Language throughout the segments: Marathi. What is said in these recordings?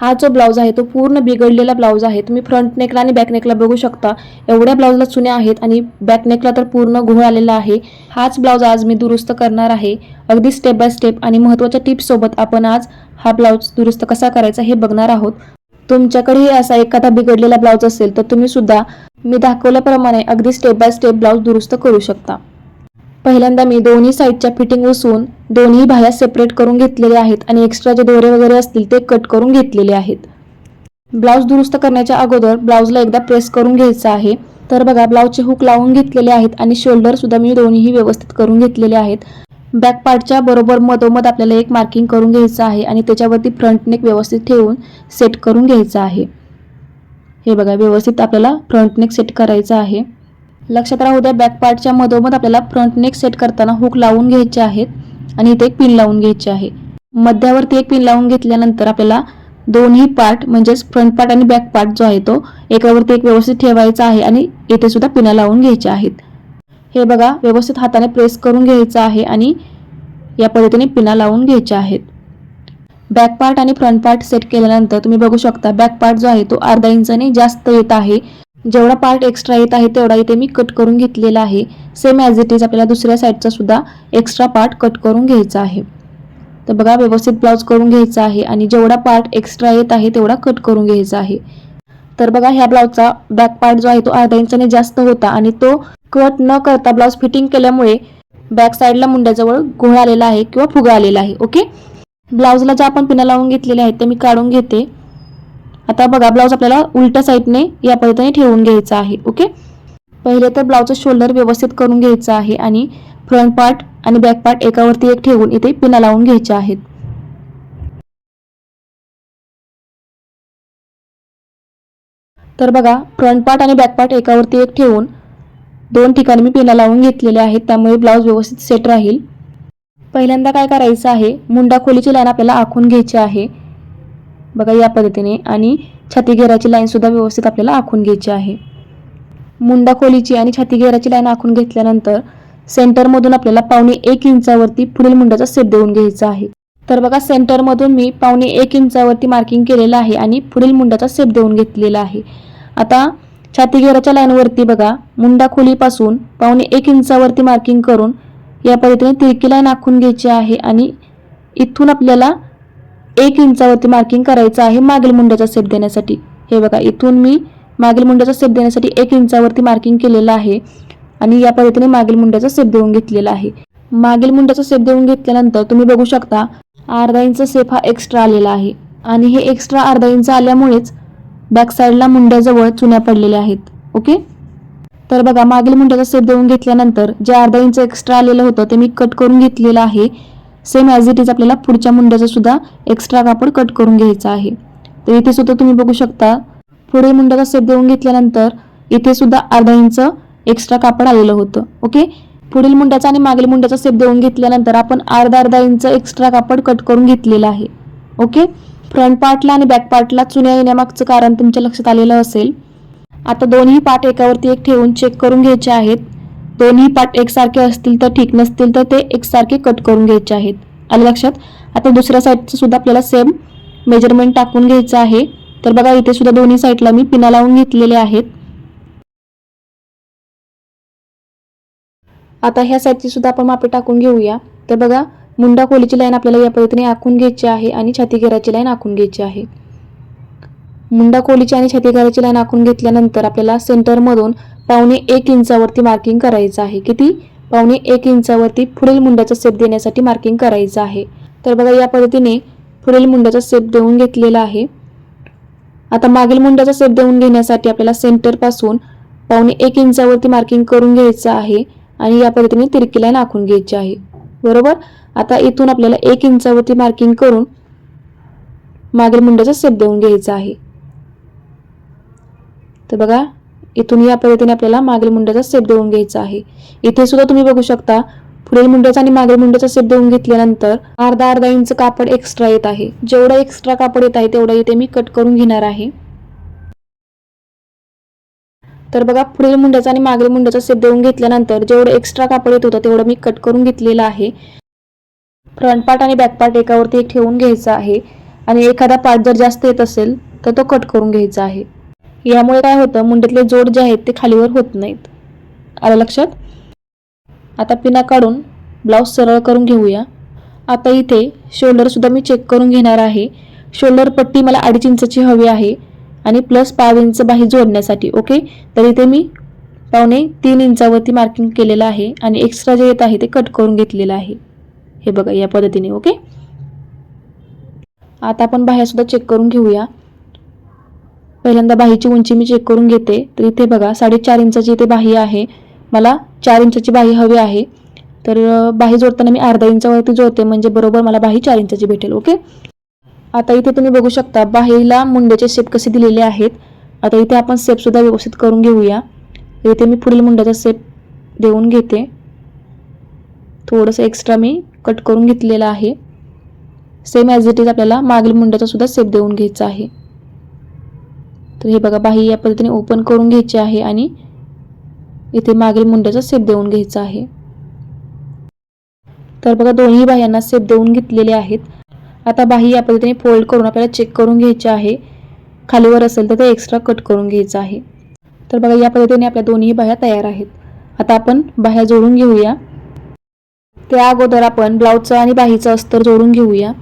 हा जो ब्लाऊज आहे तो पूर्ण बिघडलेला ब्लाऊज आहे. तुम्ही फ्रंट नेकला आणि बॅक नेकला बघू शकता. एवढ्या ब्लाऊजला चुन्या आहेत आणि बॅक नेकला तर पूर्ण घोळ आलेला आहे. हाच ब्लाऊज आज मी दुरुस्त करणार आहे. अगदी स्टेप बाय स्टेप आणि महत्त्वाच्या टिप्ससोबत आपण आज हा ब्लाऊज दुरुस्त कसा करायचा हे बघणार आहोत. तुमच्याकडेही असा एखादा बिघडलेला ब्लाऊज असेल तर तुम्ही सुद्धा मी दाखवल्याप्रमाणे अगदी स्टेप बाय स्टेप ब्लाऊज दुरुस्त करू शकता. पहिल्यांदा मी दोन्ही साईडच्या फिटिंग उसून दोन्ही बाह्या सेपरेट करून घेतलेले आहेत आणि एक्स्ट्रा जे दोरे वगैरे असतील ते कट करून घेतलेले आहेत. ब्लाऊज दुरुस्त करण्याच्या अगोदर ब्लाऊजला एकदा प्रेस करून घ्यायचं आहे. तर बघा ब्लाऊजचे हुक लावून घेतलेले आहेत आणि शोल्डर सुद्धा मी दोन्हीही व्यवस्थित करून घेतलेले आहेत. बॅक पार्टच्या बरोबर मधोमध आपल्याला एक मार्किंग करून घ्यायचं आहे आणि त्याच्यावरती फ्रंट नेक व्यवस्थित ठेवून सेट करून घ्यायचं आहे. हे बघा व्यवस्थित आपल्याला फ्रंट नेक सेट करायचं आहे. लक्षात राहू द्या बॅक पार्टच्या मधोमध आपल्याला फ्रंट नेक सेट करताना हुक लावून घ्यायचे आहेत आणि इथे एक पिन लावून घ्यायचे आहे. मध्यावरती एक पिन लावून घेतल्यानंतर आपल्याला दोन्ही पार्ट म्हणजेच फ्रंट पार्ट आणि बॅक पार्ट जो आहे तो एकावरती एक व्यवस्थित ठेवायचा आहे आणि येथे सुद्धा पिना लावून घ्यायच्या आहेत. हे बघा व्यवस्थित हाताने प्रेस करून घ्यायचं आहे आणि या पद्धतीने पिना लावून घ्यायच्या आहेत. बॅक पार्ट आणि फ्रंट पार्ट सेट केल्यानंतर तुम्ही बघू शकता बॅक पार्ट जो आहे तो अर्धा इंचाने जास्त येत आहे. जेवढा पार्ट एक्स्ट्रा येत आहे तेवढा इथे मी कट करून घेतलेला आहे. सेम ॲज इट इज आपल्याला दुसऱ्या साईडचा सुद्धा एक्स्ट्रा पार्ट कट करून घ्यायचा आहे. तर बघा व्यवस्थित ब्लाऊज करून घ्यायचा आहे आणि जेवढा पार्ट एक्स्ट्रा येत आहे तेवढा कट करून घ्यायचा आहे. तर बघा ह्या ब्लाऊजचा बॅक पार्ट जो आहे तो अर्धा इंचाने जास्त होता आणि तो कट न करता ब्लाऊज फिटिंग केल्यामुळे बॅक साईडला मुंड्याजवळ घोळ आलेला आहे किंवा फुगा आलेला आहे ओके ब्लाऊजला ज्या आपण पिना लावून घेतलेल्या आहेत ते मी काढून घेते. आता बघा ब्लाऊज आपल्याला उलट्या साईडने या पद्धतीने ठेवून घ्यायचा आहे ओके पहिले तर ब्लाऊजचं शोल्डर व्यवस्थित करून घ्यायचं आहे आणि फ्रंट पार्ट आणि बॅक पार्ट एकावरती एक ठेवून इथे पिना लावून घ्यायच्या आहेत. तर बघा फ्रंट पार्ट आणि बॅक पार्ट एकावरती एक ठेवून दोन ठिकाणी मी पिना लावून घेतलेले आहेत त्यामुळे ब्लाऊज व्यवस्थित सेट राहील. पहिल्यांदा काय करायचं आहे मुंडा खोलीची लाईन आपल्याला आखून घ्यायची आहे. बघा या पद्धतीने आणि छाती घेराची लाईन सुद्धा व्यवस्थित आपल्याला आखून घ्यायची आहे. मुंडा खोलीची आणि छाती घेराची लाईन आखून घेतल्यानंतर सेंटरमधून आपल्याला पावणे एक इंचावरती पुढील मुंड्याचा सेप देऊन घ्यायचा आहे. तर बघा सेंटरमधून मी पावणे एक इंचावरती मार्किंग केलेलं आहे आणि पुढील मुंड्याचा सेप देऊन घेतलेला आहे. आता छाती घेराच्या लाईनवरती बघा मुंडा खोलीपासून पावणे एक इंचावरती मार्किंग करून या पद्धतीने तिरकी लाईन आखून घ्यायची आहे आणि इथून आपल्याला एक इंचावरती मार्किंग करायचं आहे मागील मुंड्याचा सेप देण्यासाठी. हे बघा इथून मी मागील मुंड्याचा सेप देण्यासाठी एक इंचावरती मार्किंग केलेलं आहे आणि या पद्धतीने मागील मुंड्याचा सेप देऊन घेतलेला आहे. मागील मुंड्याचा सेप देऊन घेतल्यानंतर तुम्ही बघू शकता अर्धा इंच सेप हा एक्स्ट्रा आलेला आहे. आणि हे एक्स्ट्रा अर्धा इंच आल्यामुळेच बॅक साईडला मुंड्याजवळ चुन्या पडलेल्या आहेत. ओके तर बघा मागील मुंड्याचा सेप देऊन घेतल्यानंतर जे अर्धा इंच एक्स्ट्रा आलेलं होतं ते मी कट करून घेतलेलं आहे. सेम ॲज इट इज आपल्याला पुढच्या मुंड्याचं सुद्धा एक्स्ट्रा कापड कट करून घ्यायचं आहे. तर इथे सुद्धा तुम्ही बघू शकता पुढे मुंड्याचा सेप देऊन घेतल्यानंतर इथे सुद्धा अर्धा इंच एक्स्ट्रा कापड आलेलं होतं. ओके पुढील मुंड्याचा आणि मागील मुंड्याचा सेप देऊन घेतल्यानंतर आपण अर्धा अर्धा इंच एक्स्ट्रा कापड कट करून घेतलेलं आहे. ओके फ्रंट पार्टला आणि बॅक पार्टला चुन्या येण्यामागचं कारण तुमच्या लक्षात आलेलं असेल. आता दोन्ही पार्ट एकावरती एक ठेवून चेक करून घ्यायचे आहेत. दोन्ही पार्ट एकसारखे असतील तर ठीक नसतील तर ते एकसारखे कट करून घ्यायचे आहेत. आलं लक्षात? आता दुसऱ्या साईडचं सुद्धा आपल्याला सेम मेजरमेंट टाकून घ्यायचं आहे. तर बघा इथे सुद्धा दोन्ही साईडला मी पिना लावून घेतलेले आहेत. आता ह्या साईडची सुद्धा आपण मापे टाकून घेऊया. तर बघा मुंडा खोलीची लाईन आपल्याला या पद्धतीने आखून घ्यायची आहे आणि छाती घेराची लाईन आखून घ्यायची आहे. मुंडा खोलीची आणि छाती घेराची लाईन आखून घेतल्यानंतर आपल्याला सेंटरमधून पावणे एक इंचावरती मार्किंग करायचं आहे. किती? पावणे एक इंचावरती पुढील मुंड्याचा सेप देण्यासाठी मार्किंग करायचं आहे. तर बघा या पद्धतीने पुढील मुंड्याचा सेप देऊन घेतलेला आहे. आता मागील मुंड्याचा सेप देऊन घेण्यासाठी आपल्याला सेंटरपासून पावणे एक इंचावरती मार्किंग करून घ्यायचं आहे आणि या पद्धतीने तिरकीला नाखून घ्यायची आहे. बरोबर? आता इथून आपल्याला एक इंचावरती मार्किंग करून मागील मुंड्याचा सेप देऊन घ्यायचा आहे. तर बघा इथून या पद्धतीने आपल्याला मागील मुंड्याचा सेप देऊन घ्यायचा आहे. इथे सुद्धा तुम्ही बघू शकता पुढील मुंड्याचा आणि मागील मुंड्याचा सेप देऊन घेतल्यानंतर अर्धा अर्धा इंच कापड एक्स्ट्रा येत आहे. जेवढा एक्स्ट्रा कापड येत आहे तेवढं इथे मी कट करून घेणार आहे. तर बघा पुढील मुंड्याचा आणि मागील मुंड्याचा सेप देऊन घेतल्यानंतर जेवढं एक्स्ट्रा कापड येत होतं तेवढं मी कट करून घेतलेलं आहे. फ्रंट पार्ट आणि बॅक पार्ट एकावरती एक ठेवून घ्यायचं आहे. आणि एखादा पार्ट जर जास्त येत असेल तर तो कट करून घ्यायचा आहे. यामुळे काय होतं मुंड्यातले जोड जे आहेत ते खालीवर होत नाहीत. आलं लक्षात? आता पिना काढून ब्लाऊज सरळ करून घेऊया. आता इथे शोल्डरसुद्धा मी चेक करून घेणार आहे. शोल्डर पट्टी मला अडीच इंचची हवी आहे आणि प्लस पाव इंच बाही जोडण्यासाठी ओके तर इथे मी पावणे तीन इंचावरती मार्किंग केलेलं आहे आणि एक्स्ट्रा जे येत आहे ते कट करून घेतलेलं आहे. हे बघा या पद्धतीने ओके आता आपण बाह्यासुद्धा चेक करून घेऊया. पहिल्यांदा बाहीची उंची मी चेक करून घेते. तर इथे बघा साडेचार इंचाची इथे बाही आहे. मला चार इंचाची बाही हवी आहे. तर बाही जोडताना मी अर्धा इंचावरती जोडते म्हणजे बरोबर मला बाही चार इंचाची भेटेल ओके? आता इथे तुम्ही बघू शकता बाहीला मुंड्याचे शेप कसे दिलेले आहेत. आता इथे आपण सेपसुद्धा व्यवस्थित करून घेऊया. इथे मी पुढील मुंड्याचा सेप देऊन घेते. थोडंसं एक्स्ट्रा मी कट करून घेतलेलं आहे. सेम ॲज इट इज आपल्याला मागील मुंड्याचा सुद्धा सेप देऊन घ्यायचा आहे. तर हे बघा बाही या पद्धतीने ओपन करून घ्यायची आहे आणि इथे मागील मुंड्याचा सेप देऊन घ्यायचा आहे. तर बघा दोन्ही बाह्यांना सेप देऊन घेतलेले आहेत. आता बाही या पद्धतीने फोल्ड करून आपल्याला चेक करून घ्यायचे आहे. खालीवर असेल तर ते एक्स्ट्रा कट करून घ्यायचं आहे. तर बघा या पद्धतीने आपल्या दोन्ही बाह्या तयार आहेत. आता आपण बाह्या जोडून घेऊया. त्या अगोदर आपण ब्लाऊजचं आणि बाहीचं अस्तर जोडून घेऊया.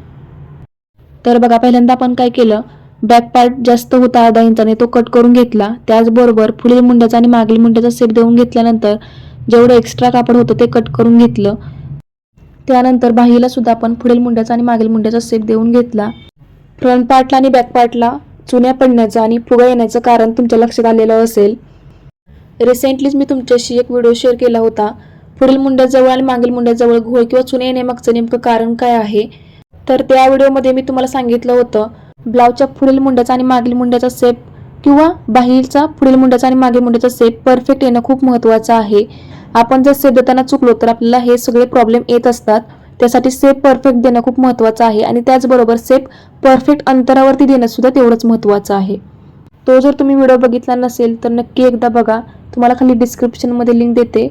तर बघा पहिल्यांदा आपण काय केलं? बॅक पार्ट जास्त होता अर्धा इंचाने तो कट करून घेतला. त्याचबरोबर पुढील मुंड्याचा आणि मागील मुंड्याचा सेप देऊन घेतल्यानंतर जेवढं एक्स्ट्रा कापड होतं ते कट करून घेतलं. त्यानंतर बाहीला सुद्धा आपण पुढील मुंड्याचा आणि मागील मुंड्याचा सेप देऊन घेतला. फ्रंट पार्टला आणि बॅक पार्टला चुन्या पडण्याचं आणि फुगा येण्याचं कारण तुमच्या लक्षात आलेलं असेल. रिसेंटलीच मी तुमच्याशी एक व्हिडिओ शेअर केला होता. पुढील मुंड्याजवळ आणि मागील मुंड्याजवळ घोळ किंवा चुने येण्यामागचं नेमकं कारण काय आहे? तर त्या व्हिडिओमध्ये मी तुम्हाला सांगितलं होतं. ब्लाऊजच्या पुढील मुंड्याचा आणि मागील मुंड्याचा सेप किंवा बाहेरचा पुढील मुंड्याचा आणि मागील मुंड्याचा सेप परफेक्ट येणं खूप महत्त्वाचं आहे. आपण जर सेप देताना चुकलो तर आपल्याला हे सगळे प्रॉब्लेम येत असतात. त्यासाठी सेप परफेक्ट देणं खूप महत्त्वाचं आहे आणि त्याचबरोबर सेप परफेक्ट अंतरावरती देणं सुद्धा तेवढंच महत्त्वाचं आहे. तो जर तुम्ही व्हिडिओ बघितला नसेल तर नक्की एकदा बघा. तुम्हाला खाली डिस्क्रिप्शनमध्ये लिंक देते.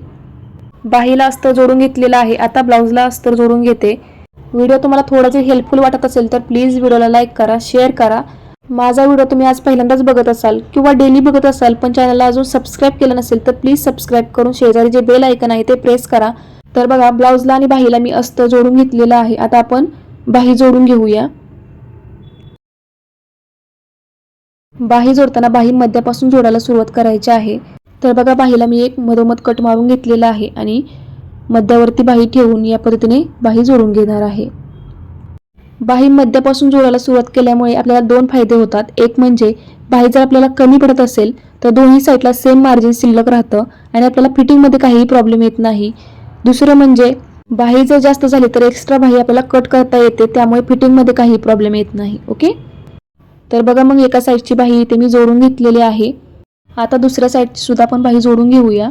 बाहीला अस्तर जोडून घेतलेला आहे. आता ब्लाऊजला अस्तर जोडून घेते. व्हिडिओ तुम्हाला थोडा जर हेल्पफुल वाटत असेल तर प्लीज व्हिडिओला लाईक करा शेअर करा. माझा व्हिडिओ तुम्ही आज पहिल्यांदाच बघत असाल किंवा डेली बघत असाल पण चॅनलला अजून सबस्क्राईब केलं नसेल तर प्लीज सबस्क्राईब करून शेजारी जे बेल ऐकन आहे ते प्रेस करा. तर बघा ब्लाऊजला आणि बाहीला मी अस्त जोडून घेतलेलं आहे. आता आपण बाही जोडून घेऊया. बाही जोडताना बाही मध्यापासून जोडायला सुरुवात करायची आहे. तर बघा बाहीला मी एक मधोमध कट मारून घेतलेला आहे आणि मध्यावरती बाही ठेवून या पद्धतीने बाही जोडून घेणार आहे. बाही मध्यापासून जोडायला सुरुवात केल्यामुळे आपल्याला दोन फायदे होतात. एक म्हणजे बाही जर आपल्याला कमी पडत असेल तर दोन्ही साईडला सेम मार्जिन शिल्लक राहतं आणि आपल्याला फिटिंगमध्ये काहीही प्रॉब्लेम येत नाही. दुसरं म्हणजे बाही जर जास्त झाली तर एक्स्ट्रा बाही आपल्याला कट करता येते त्यामुळे फिटिंगमध्ये काही प्रॉब्लेम येत नाही. ओके तर बघा मग एका साईडची बाही इथे मी जोडून घेतलेली आहे. आता दुसऱ्या साईडची सुद्धा आपण बाही जोडून घेऊया.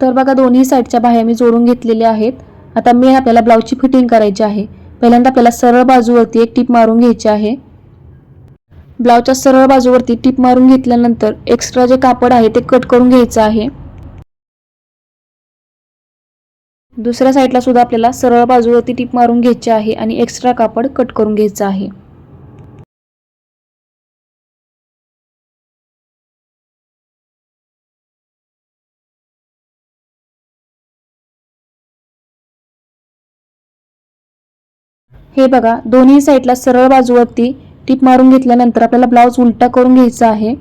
तर बघा दोन्ही साईडच्या बाह्या मी जोडून घेतलेल्या आहेत. आता मी आपल्याला ब्लाऊजची फिटिंग करायची आहे. पहिल्यांदा आपल्याला सरळ बाजूवरती एक टीप मारून घ्यायची आहे. ब्लाऊजच्या सरळ बाजूवरती टीप मारून घेतल्यानंतर एक्स्ट्रा जे कापड आहे ते कट करून घ्यायचं आहे. दुसऱ्या साईडला सुद्धा आपल्याला सरळ बाजूवरती टीप मारून घ्यायची आहे आणि एक्स्ट्रा कापड कट करून घ्यायचं आहे. हे बघा दोन्ही साईडला सरळ बाजूवरती टिप मारून घेतल्यानंतर आपल्याला ब्लाऊज उलटा करून घ्यायचा आहे.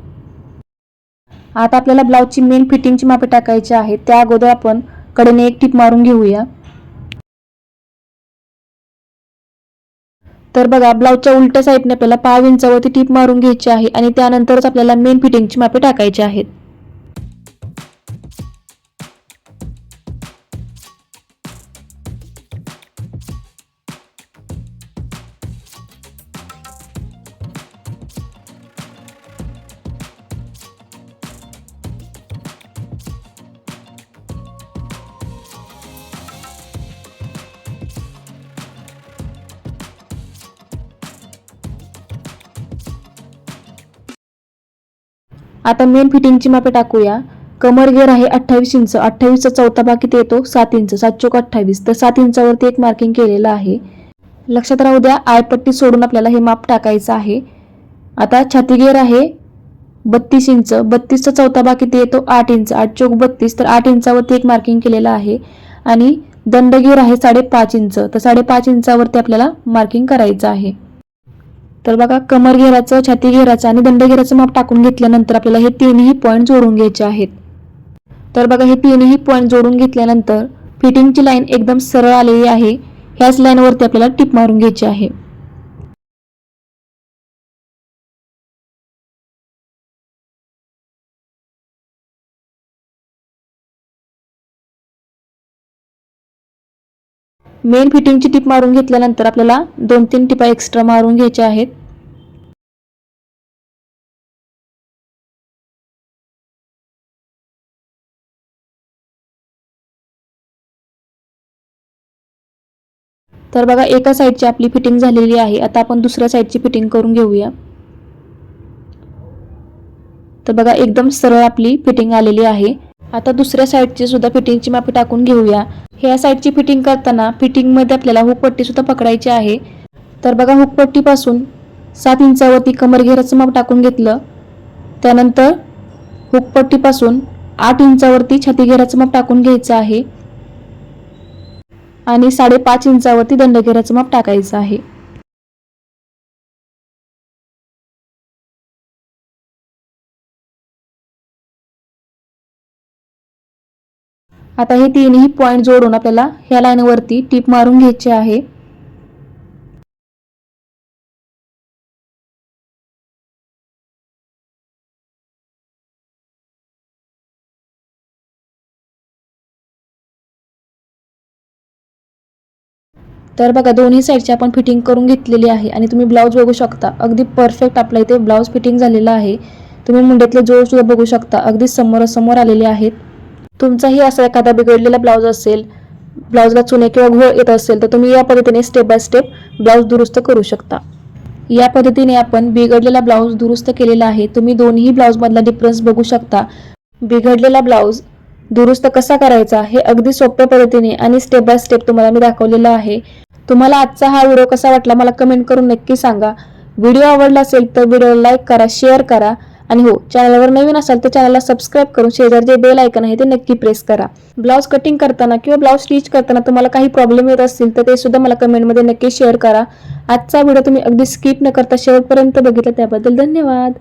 आता आपल्याला ब्लाऊजची मेन फिटिंगची मापे टाकायची आहे. त्या अगोदर आपण कडेने एक टिप मारून घेऊया. तर बघा ब्लाऊजच्या उलट्या साईडने आपल्याला पाव इंचावरती टीप मारून घ्यायची आहे आणि त्यानंतरच आपल्याला मेन फिटिंगची मापे टाकायची आहेत. आता मेन फिटिंगची मापे टाकूया. कमर घेर आहे अठ्ठावीस इंच. अठ्ठावीसचा चौथा भाग किती येतो? सात इंच. सात चौक अठ्ठावीस. तर सात इंचावरती एक मार्किंग केलेलं आहे. लक्षात राहू द्या आयपट्टी सोडून आपल्याला हे माप टाकायचं आहे. आता छाती घेर आहे बत्तीस इंच. बत्तीसचा चौथा भाग किती येतो? आठ इंच. आठ चौक बत्तीस. तर आठ इंचावरती एक मार्किंग केलेलं आहे. आणि दंडगीर आहे साडेपाच इंच. तर साडेपाच इंचावरती आपल्याला मार्किंग करायचं आहे. तर बघा कमर घेराचं छाती घेराचं आणि दंड घेराचं माप टाकून घेतल्यानंतर आपल्याला हे तीनही पॉईंट जोडून घ्यायचे आहेत. तर बघा हे तीनही पॉईंट जोडून घेतल्यानंतर फिटिंगची लाईन एकदम सरळ आलेली आहे. ह्याच लाईनवरती आपल्याला टिप मारून घ्यायची आहे. मेन फिटिंगची टिप मारून घेतल्यानंतर आपल्याला दोन तीन टिपा एक्स्ट्रा मारून घ्यायच्या आहेत. तर बघा एका साईडची आपली फिटिंग झालेली आहे. आता आपण दुसऱ्या साईडची फिटिंग करून घेऊया. तर बघा एकदम सरळ आपली फिटिंग आलेली आहे. आता दुसऱ्या साईडची सुद्धा फिटिंगची मापी टाकून घेऊया. ह्या साईडची फिटिंग करताना फिटिंगमध्ये आपल्याला हुकपट्टी सुद्धा पकडायची आहे. तर बघा हुकपट्टीपासून सात इंचावरती कमर घेराचं माप टाकून घेतलं. त्यानंतर हुकपट्टीपासून आठ इंचावरती छाती घेराचं माप टाकून घ्यायचं आहे. आणि साडेपाच इंचावरती दंडघेराचं माप टाकायचं आहे. आता हे तीनही पॉईंट जोडून आपल्याला ह्या लाईनवरती टीप मारून घ्यायची आहे. तर बघा दोन्ही साईडची आपण फिटिंग करून घेतलेली आहे आणि तुम्ही ब्लाऊज बघू शकता. अगदी परफेक्ट आपल्या इथे ब्लाऊज फिटिंग झालेला आहे. तुम्ही मुंड्यातले जोर सुद्धा बघू शकता. अगदी समोरासमोर आलेले आहेत. तुमचाही असा एखादा बिघडलेला ब्लाऊज असेल ब्लाऊजला चुने किंवा घोळ येत असेल तर तुम्ही या पद्धतीने स्टेप बाय स्टेप ब्लाऊज दुरुस्त करू शकता. या पद्धतीने आपण बिघडलेला ब्लाऊज दुरुस्त केलेला आहे. तुम्ही दोन्ही ब्लाऊजमधला डिफरन्स बघू शकता. बिघडलेला ब्लाऊज दुरुस्त कसा करायचा हे अगदी सोप्या पद्धतीने आणि स्टेप बाय स्टेप तुम्हाला मी दाखवलेलं आहे. तुम्हाला आजचा हा व्हिडिओ कसा वाटला मला कमेंट करून नक्की सांगा. व्हिडिओ आवडला असेल तर व्हिडिओला लाईक करा शेअर करा. आणि हो चॅनलवर नवीन असाल तर चॅनलला सबस्क्राईब करून शेजार जे बेल ऐकन आहे ते नक्की प्रेस करा. ब्लाऊज कटिंग करताना किंवा ब्लाऊज स्टिच करताना तुम्हाला काही प्रॉब्लेम येत असतील तर ते सुद्धा मला कमेंटमध्ये नक्की शेअर करा. आजचा व्हिडिओ तुम्ही अगदी स्किप न करता शेवटपर्यंत बघितला त्याबद्दल धन्यवाद.